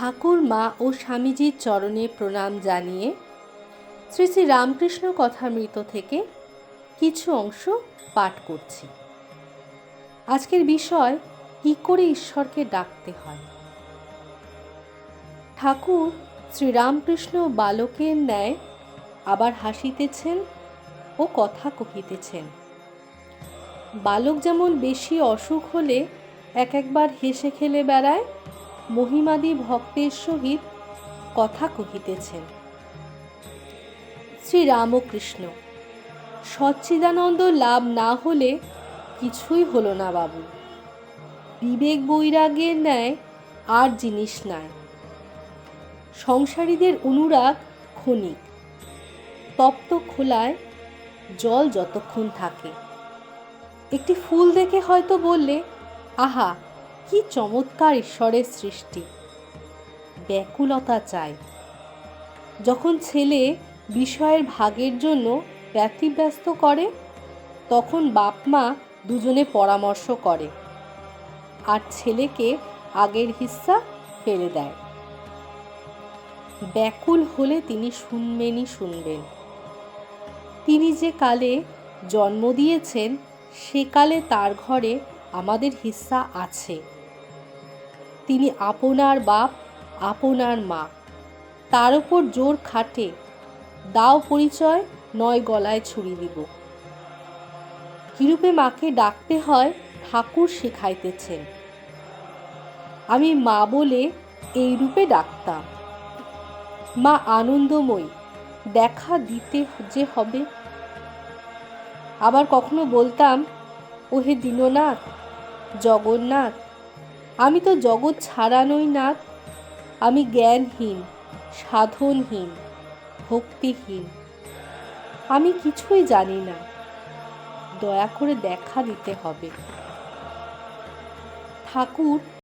ঠাকুর মা ও স্বামীজির চরণে প্রণাম জানিয়ে শ্রী শ্রী রামকৃষ্ণ কথামৃত থেকে কিছু অংশ পাঠ করছি। আজকের বিষয়, কি করে ঈশ্বরকে ডাকতে হয়? ঠাকুর শ্রীরামকৃষ্ণ বালকের ন্যায় আবার হাসিতেছেন ও কথা কহিতেছেন। বালক যেমন বেশি অসুখ হলে এক একবার হেসে খেলে বেড়ায় মহিমাদি ভক্তের সহিত কথা কহিতেছেন। শ্রীরামকৃষ্ণ, সচ্চিদানন্দ লাভ না হলে কিছুই হলো না বাবু। বিবেক বৈরাগের ন্যায় আর জিনিস নাই। সংসারীদের অনুরাগ ক্ষণিক, তপ্ত খোলায় জল যতক্ষণ থাকে। একটি ফুল দেখে হয়তো বললে, আহা কি চমৎকার ঈশ্বরের সৃষ্টি। ব্যাকুলতা চাই। যখন ছেলে বিষয়ের ভাগের জন্য ব্যতিব্যস্ত করে, তখন বাপ মা দুজনে পরামর্শ করে আর ছেলেকে আগের হিস্সা ফেলে দেয়। ব্যাকুল হলে তিনি শুনবেনই শুনবেন। তিনি যে কালে জন্ম দিয়েছেন সেকালে তার ঘরে আমাদের হিস্সা আছে। তিনি আপনার বাপ, আপনার মা। তার উপর জোর খাটে। দাও পরিচয়, নয় গলায় ছুরি দিব। কিরূপে মাকে ডাকতে হয়, ঠাকুর শেখাইতেছেন। আমি মা বলে এই রূপে ডাকতাম। মা আনন্দময়ী, দেখা দিতে যে হবে। আবার কখনো বলতাম, ওহে দীননাথ, জগন্নাথ আমি তো জগৎ ছাড়ানোই না আমি জ্ঞানহীন, সাধনহীন, ভক্তিহীন। আমি কিছুই জানি না। দয়া করে দেখা দিতে হবে। ঠাকুর